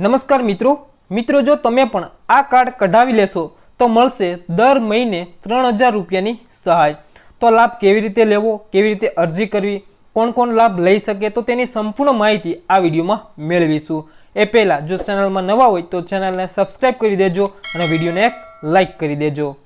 નમસ્કાર મિત્રો. મિત્રો, જો તમે પણ આ કાર્ડ કઢાવી લેશો, તો મળશે દર મહિને ત્રણ હજાર રૂપિયાની સહાય. તો લાભ કેવી રીતે લેવો, કેવી રીતે અરજી કરવી, કોણ કોણ લાભ લઈ શકે, તો તેની સંપૂર્ણ માહિતી આ વિડીયોમાં મેળવીશું. એ પહેલાં જો ચેનલમાં નવા હોય, તો ચેનલને સબસ્ક્રાઈબ કરી દેજો અને વિડીયોને એક લાઈક કરી દેજો.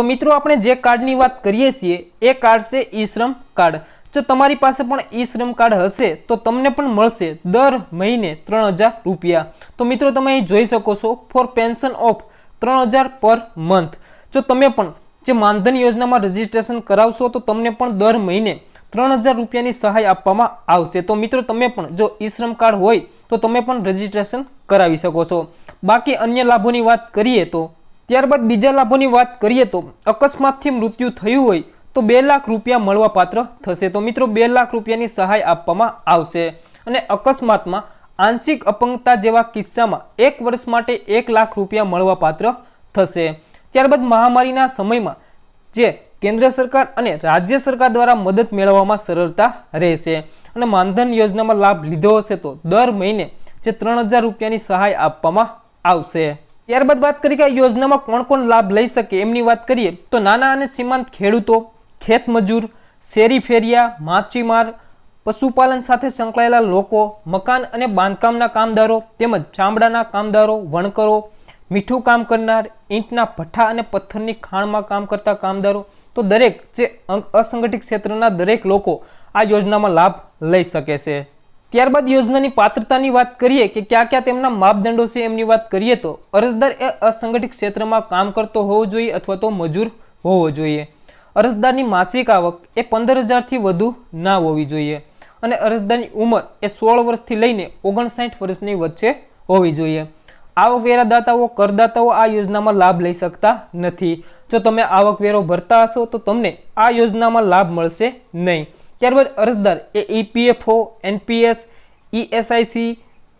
તો મિત્રો આપણે જે કાર્ડની વાત કરીએ છીએ, એ કાર્ડ છે ઈ શ્રમ કાર્ડ. જો તમારી પાસે પણ ઈ શ્રમ કાર્ડ હશે, તો તમને પણ મળશે દર મહિને ત્રણ રૂપિયા. તો મિત્રો તમે અહીં જોઈ શકો છો ફોર પેન્શન ઓફ ત્રણ પર મંથ જો તમે પણ જે માનધન યોજનામાં રજીસ્ટ્રેશન કરાવશો, તો તમને પણ દર મહિને ત્રણ હજાર રૂપિયાની સહાય આપવામાં આવશે. તો મિત્રો તમે પણ જો ઈ શ્રમ કાર્ડ હોય, તો તમે પણ રજીસ્ટ્રેશન કરાવી શકો છો. બાકી અન્ય લાભોની વાત કરીએ તો ત્યારબાદ બીજા લાભોની વાત કરીએ તો અકસ્માતથી મૃત્યુ થયું હોય તો બે લાખ રૂપિયા મળવાપાત્ર થશે. તો મિત્રો, બે લાખ રૂપિયાની સહાય આપવામાં આવશે અને અકસ્માતમાં આંશિક અપંગતા જેવા કિસ્સામાં એક વર્ષ માટે એક લાખ રૂપિયા મળવાપાત્ર થશે. ત્યારબાદ મહામારીના સમયમાં જે કેન્દ્ર સરકાર અને રાજ્ય સરકાર દ્વારા મદદ મેળવવામાં સરળતા રહેશે અને માનધન યોજનામાં લાભ લીધો હશે તો દર મહિને જે ત્રણ હજાર રૂપિયાની સહાય આપવામાં આવશે. ત્યારબાદ વાત કરીએ કે આ યોજનામાં કોણ કોણ લાભ લઈ શકે એમની વાત કરીએ તો નાના અને સીમાંત ખેડૂતો ખેતમજૂર શેરી ફેરિયા, માછીમાર, પશુપાલન સાથે સંકળાયેલા લોકો, મકાન અને બાંધકામના કામદારો તેમજ ચામડાના કામદારો, વણકરો, મીઠું કામ કરનાર, ઈંટના ભઠ્ઠા અને પથ્થરની ખાણમાં કામ કરતા કામદારો, તો દરેક જે અસંગઠિત ક્ષેત્રના દરેક લોકો આ યોજનામાં લાભ લઈ શકે છે. ત્યારબાદ યોજનાની પાત્રતાની વાત કરીએ કે ક્યાં ક્યાં તેમના માપદંડો છે એમની વાત કરીએ તો અરજદાર એ અસંગઠિત ક્ષેત્રમાં કામ કરતો હોવો જોઈએ અથવા તો મજૂર હોવો જોઈએ. અરજદારની માસિક આવક એ પંદર હજારથી વધુ ના હોવી જોઈએ અને અરજદારની ઉંમર એ સોળ વર્ષથી લઈને ઓગણસાઠ વર્ષની વચ્ચે હોવી જોઈએ. આવકવેરાદાતાઓ, કરદાતાઓ આ યોજનામાં લાભ લઈ શકતા નથી. જો તમે આવકવેરો ભરતા હશો તો તમને આ યોજનામાં લાભ મળશે નહીં. ત્યારબાદ અરજદાર એ ઈપીએફઓ એનપીએસ ઈએસઆઈસી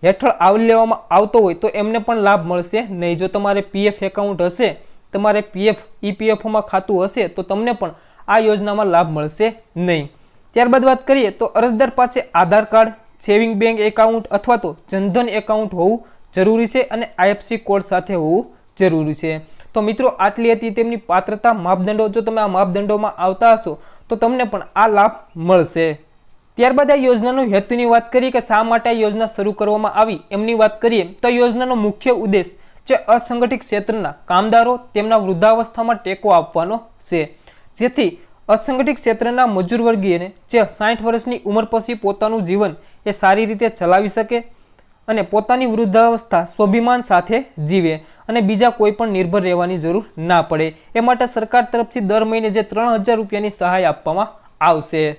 હેઠળ આવરી લેવામાં આવતો હોય તો એમને પણ લાભ મળશે નહીં. જો તમારે પીએફ એકાઉન્ટ હશે, તમારે પીએફ ઈપીએફઓમાં ખાતું હશે, તો તમને પણ આ યોજનામાં લાભ મળશે નહીં. ત્યારબાદ વાત કરીએ તો અરજદાર પાસે Aadhaar card, saving bank account અથવા તો જનધન એકાઉન્ટ હોવું જરૂરી છે અને આઈએફસી કોડ સાથે હોવું જરૂરી છે. તો મિત્રો, આટલી હતી તેમની પાત્રતા માપદંડો. જો તમે આ માપદંડોમાં આવતા હશો, તો તમને પણ આ લાભ મળશે. ત્યારબાદ આ યોજનાનો હેતુની વાત કરીએ કે શા માટે આ યોજના શરૂ કરવામાં આવી, એમની વાત કરીએ, તો યોજનાનો મુખ્ય ઉદ્દેશ જે અસંગઠિત ક્ષેત્રના કામદારો તેમના વૃદ્ધાવસ્થામાં ટેકો આપવાનો છે. જેથી અસંગઠિત ક્ષેત્રના મજૂર વર્ગીયને જે સાઠ વર્ષની ઉંમર પછી પોતાનું જીવન એ સારી રીતે ચલાવી શકે અને પોતાની વૃદ્ધાવસ્થા સ્વાભિમાન સાથે જીવે અને બીજા કોઈ પણ નિર્ભર રહેવાની જરૂર ના પડે. એ માટે સરકાર તરફથી દર મહિને જે ત્રણ હજાર રૂપિયાની સહાય આપવામાં આવશે.